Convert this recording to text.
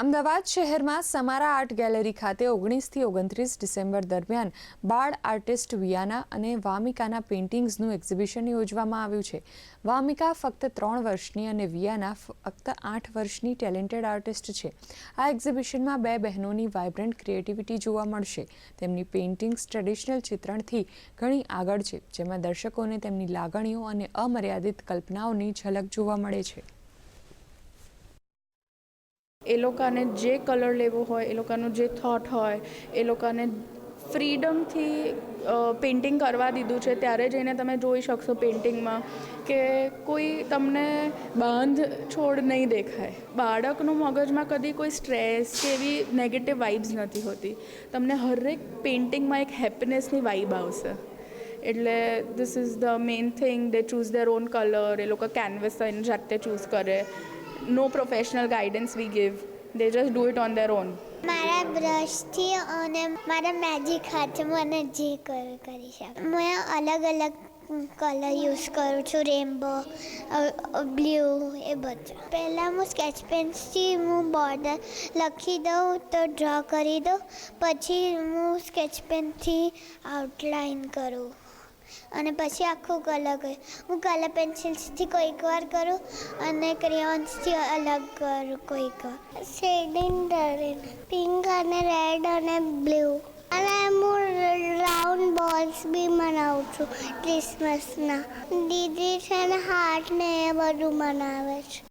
અમદાવાદ શહેરમાં સમારા art gallery ખાતે ઓગણીસથી ઓગણત્રીસ ડિસેમ્બર દરમિયાન બાળ આર્ટિસ્ટ વિયાના અને વામિકાના પેઇન્ટિંગ્સનું એક્ઝિબિશન યોજવામાં આવ્યું છે. વામિકા ફક્ત ત્રણ વર્ષની અને વિયાના ફક્ત આઠ વર્ષની ટેલેન્ટેડ આર્ટિસ્ટ છે. આ એક્ઝિબિશનમાં બે બહેનોની વાઇબ્રન્ટ ક્રિએટિવિટી જોવા મળશે. તેમની પેઇન્ટિંગ્સ ટ્રેડિશનલ ચિત્રણથી ઘણી આગળ છે, જેમાં દર્શકોને તેમની લાગણીઓ અને અમર્યાદિત કલ્પનાઓની ઝલક જોવા મળે છે. એ લોકોને જે કલર લેવો હોય, એ લોકોનો જે થોટ હોય, એ લોકોને ફ્રીડમથી પેઇન્ટિંગ કરવા દીધું છે, ત્યારે જઈને તમે જોઈ શકશો પેઇન્ટિંગમાં કે કોઈ તમને બાંધ છોડ નહીં દેખાય. બાળકનું મગજમાં કદી કોઈ સ્ટ્રેસ કે એવી નેગેટિવ વાઇબ્સ નથી હોતી. તમને હરેક પેઇન્ટિંગમાં એક હેપીનેસની વાઇબ આવશે. એટલે this is the main thing they choose their own colour એ લોકો કેનવસ એની જાતે ચૂઝ કરે. No professional guidance we give they just do it on their own મારા બ્રશથી અને મારા મેજિક હાથે મને જે કલર કરી શકું. મેં અલગ અલગ કલર યુઝ કરું છું રેમ્બો બ્લુ એ બધું. પહેલાં હું સ્કેચ પેન્સથી હું બોર્ડર લખી દઉં, તો ડ્રો કરી દઉં. પછી હું સ્કેચ પેનથી આઉટલાઇન કરું. અને પછી આખું અલગ હું કલર પેન્સિલ્સથી કોઈક વાર કરું અને ક્રેયોન્સથી અલગ કરું કોઈક વાર. શેડિંગ ડરીને પિંક અને રેડ અને બ્લુ અને હું રાઉન્ડ બોલ્સ બી બનાવું છું ક્રિસમસના દીદી છે ને હાર્ટ ને એ બધું બનાવે છે.